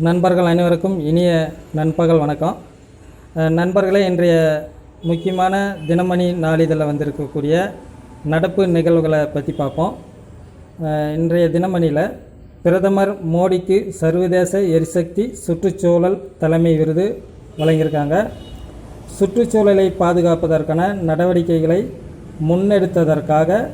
நண்பர்கள் அனைவருக்கும் இனிய நண்பகல் வணக்கம். நண்பர்களே இன்றைய முக்கியமான தினமணி நாளிதழில் வந்திருக்கக்கூடிய நடப்பு நிகழ்வுகளை பற்றி பார்ப்போம். இன்றைய தினமணியில் பிரதமர் மோடிக்கு சர்வதேச எரிசக்தி சுற்றுச்சூழல் தலைமை விருது வழங்கியிருக்காங்க. சுற்றுச்சூழலை பாதுகாப்பதற்கான நடவடிக்கைகளை முன்னெடுத்ததற்காக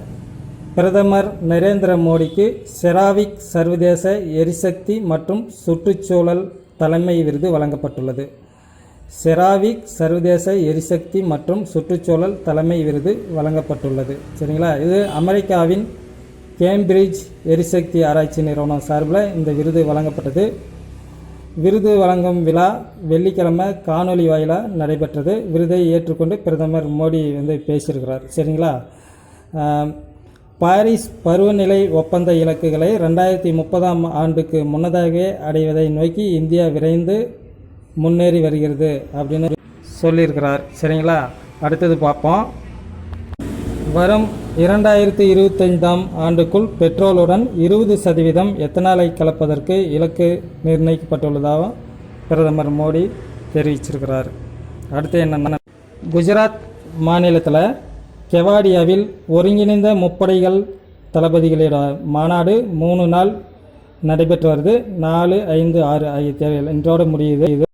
பிரதமர் நரேந்திர மோடிக்கு செராவிக் சர்வதேச எரிசக்தி மற்றும் சுற்றுச்சூழல் தலைமை விருது வழங்கப்பட்டுள்ளது. செராவிக் சர்வதேச எரிசக்தி மற்றும் சுற்றுச்சூழல் தலைமை விருது வழங்கப்பட்டுள்ளது. சரிங்களா? இது அமெரிக்காவின் கேம்பிரிட்ஜ் எரிசக்தி ஆராய்ச்சி நிறுவனம் சார்பில் இந்த விருது வழங்கப்பட்டது. விருது வழங்கும் விழா வெள்ளிக்கிழமை காணொளி வாயிலாக நடைபெற்றது. விருதை ஏற்றுக்கொண்டு பிரதமர் மோடி வந்து பேசியிருக்கிறார். சரிங்களா? பாரிஸ் பருவநிலை ஒப்பந்த இலக்குகளை ரெண்டாயிரத்தி முப்பதாம் ஆண்டுக்கு முன்னதாகவே அடைவதை நோக்கி இந்தியா விரைந்து முன்னேறி வருகிறது அப்படின்னு சொல்லியிருக்கிறார். சரிங்களா? அடுத்தது பார்ப்போம். வரும் இரண்டாயிரத்தி இருபத்தைந்தாம் ஆண்டுக்குள் பெட்ரோலுடன் இருபது சதவீதம் எத்தனாலை கலப்பதற்கு இலக்கு நிர்ணயிக்கப்பட்டுள்ளதாக பிரதமர் மோடி தெரிவிச்சிருக்கிறார். அடுத்து என்னென்ன குஜராத் மாநிலத்தில் கெவாடியாவில் ஒருங்கிணைந்த முப்படைகள் தளபதிகளோட மாநாடு மூணு நாள் நடைபெற்று வருது. நாலு ஐந்து ஆறு ஆகிய தேவைகள் இன்றோடு முடியுது. இது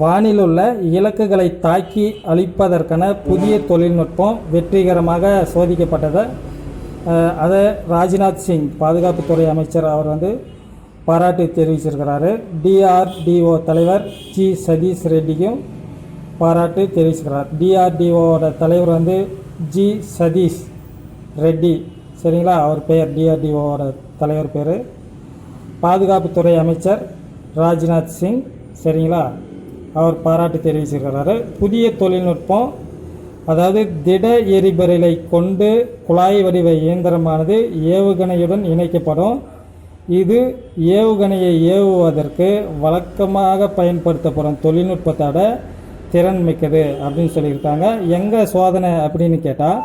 வானில் உள்ள இலக்குகளை தாக்கி அழிப்பதற்கான புதிய தொழில்நுட்பம் வெற்றிகரமாக சோதிக்கப்பட்டதை. அதை ராஜ்நாத் சிங் பாதுகாப்புத்துறை அமைச்சர் அவர் வந்து பாராட்டு தெரிவிச்சிருக்கிறாரு. டிஆர்டிஓ தலைவர் ஜி சதீஷ் ரெட்டிக்கும் பாராட்டு தெரிவிச்சிருக்கிறார் டிஆர்டிஓவோட தலைவர் வந்து ஜி சதீஷ் ரெட்டி. சரிங்களா? அவர் பெயர் டிஆர்டிஓவோட தலைவர் பேர். பாதுகாப்புத்துறை அமைச்சர் ராஜ்நாத் சிங். சரிங்களா? அவர் பாராட்டு தெரிவிச்சிருக்கிறாரு. புதிய தொழில்நுட்பம் அதாவது திட எரிபொருளை கொண்டு குழாய் வடிவ இயந்திரமானது ஏவுகணையுடன் இணைக்கப்படும். இது ஏவுகணையை ஏவுவதற்கு வழக்கமாக பயன்படுத்தப்படும் தொழில்நுட்பத்தோட திறன் மிக்கது அப்படின்னு சொல்லியிருக்காங்க. எங்கே சோதனை அப்படின்னு கேட்டால்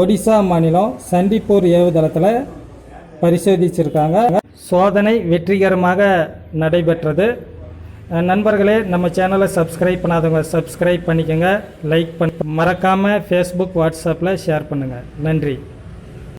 ஒடிசா மாநிலம் சண்டிப்பூர் ஏவுதளத்தில் பரிசோதிச்சிருக்காங்க. சோதனை வெற்றிகரமாக நடைபெற்றது. நண்பர்களே நம்ம சேனலை சப்ஸ்கிரைப் பண்ணாதவங்க சப்ஸ்கிரைப் பண்ணிக்கோங்க. லைக் பண்ண மறக்காமல் ஃபேஸ்புக் வாட்ஸ்அப்பில் ஷேர் பண்ணுங்கள் நன்றி.